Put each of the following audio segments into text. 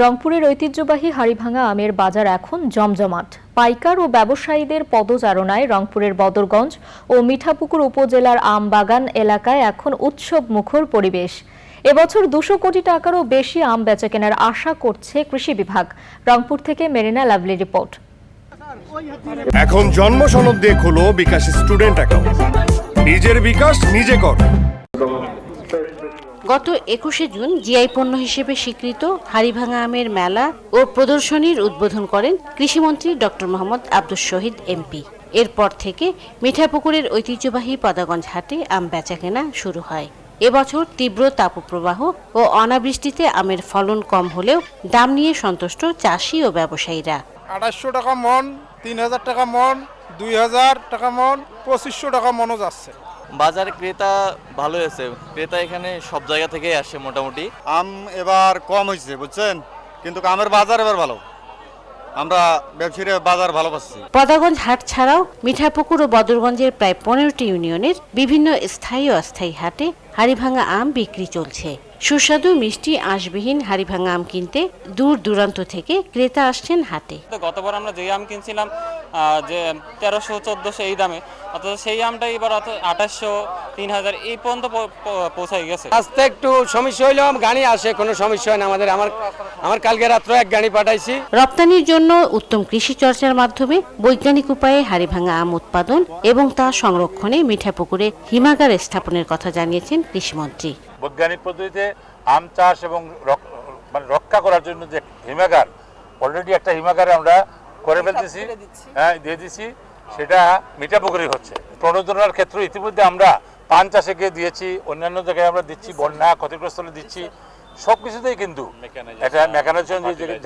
রংপুরের ঐতিহ্যবাহী হাড়িভাঙা আমের বাজার এখন জমজমাট। পাইকার ও ব্যবসায়ীদের পদচারণায় রংপুরের বদরগঞ্জ ও মিঠাপুকুর উপজেলার আম বাগান এলাকায় এখন উৎসব মুখর পরিবেশ। এবছর দুশো কোটি টাকারও বেশি আম বেচাকেনার আশা করছে কৃষি বিভাগ। রংপুর থেকে মেরিনা লাভলি রিপোর্ট। এখন জন্ম সনদ দিয়ে খোলো বিকাশ স্টুডেন্ট অ্যাকাউন্ট। নিজের বিকাশ নিজে কর। গত একুশে জুন জিআই পণ্য হিসেবে স্বীকৃত হাড়িভাঙা আমের মেলা ও প্রদর্শনীর উদ্বোধন করেন কৃষিমন্ত্রী ডক্টর মোহাম্মদ আব্দুস শহীদ এমপি। এরপর থেকে মিঠাপুকুরের ঐতিহ্যবাহী পদাগঞ্জ হাটে আম বেচাকেনা শুরু হয়। এবছর তীব্র তাপপ্রবাহ ও অনাবৃষ্টিতে আমের ফলন কম হলেও দাম নিয়ে সন্তুষ্ট চাষি ও ব্যবসায়ীরা। আড়াইশো টাকা মন, তিন হাজার টাকা মন, দুই হাজার টাকা মন, পঁচিশশো টাকা মনও যাচ্ছে। বাজারে ক্রেতা ভালো হয়েছে ক্রেতা এখানে সব জায়গা থেকেই আসে মোটামুটি। আম এবার কম হয়েছে বুঝছেন? কিন্তু আমের বাজার এবার ভালো। আমরা ব্যবসায়ীরা বাজার ভালোবাসছি পাচ্ছি। পদাগঞ্জ হাট ছাড়াও মিঠাপুকুর ও বদরগঞ্জের প্রায় পনেরোটি ইউনিয়নের বিভিন্ন স্থায়ী ও অস্থায়ী হাটে হাড়িভাঙা আম বিক্রি চলছে। সুস্বাদু মিষ্টি আঁশবিহীন হাড়িভাঙা আম কিনতে দূর দূরান্ত থেকে ক্রেতা আসছেন হাটে। তো গতবার আমরা যে আম কিনছিলাম যে তেরোশো চোদ্দোশো এই দামে অথচ সেই আমটা এবার আঠাশশো তিন হাজার এই পর্যন্ত পৌঁছাই গেছে। আসতে একটু সমস্যা হইলেও গাড়ি আসে কোনো সমস্যা হয় না। আমাদের আমার আমার কালকে রাত্রে এক গাড়ি পাঠাইছি। রপ্তানির জন্য উত্তম কৃষি চর্চার মাধ্যমে বৈজ্ঞানিক উপায়ে হাড়িভাঙা আম উৎপাদন এবং তা সংরক্ষণে মিঠাপুকুরে হিমাগার স্থাপনের কথা জানিয়েছেন কৃষিমন্ত্রী। বৈজ্ঞানিক পদ্ধতিতে আম চাষ এবং মানে রক্ষা করার জন্য যে হিমাগার অলরেডি একটা হিমাগারে আমরা করে ফেলতেছি। হ্যাঁ দিয়ে দিছি। সেটা মিঠাপুকুরি হচ্ছে। প্রণোদনার ক্ষেত্রে ইতিমধ্যে আমরা পান চাষে গিয়ে দিয়েছি অন্যান্য জায়গায় আমরা দিচ্ছি বন্যা ক্ষতিগ্রস্ত হলে দিচ্ছি। সব কিছুতেই কিন্তু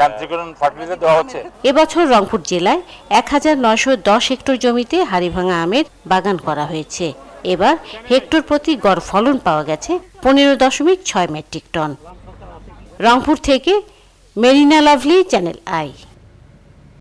যান্ত্রিকরণ ফার্টিলাইজার দেওয়া হচ্ছে। এবছর রংপুর জেলায় এক হাজার নয়শো দশ হেক্টর জমিতে হাড়িভাঙা আমের বাগান করা হয়েছে। এবার হেক্টর প্রতি গড় ফলন পাওয়া গেছে পনেরো দশমিক ছয় মেট্রিক টন। রংপুর থেকে মেরিনা লাভলি, চ্যানেল আই।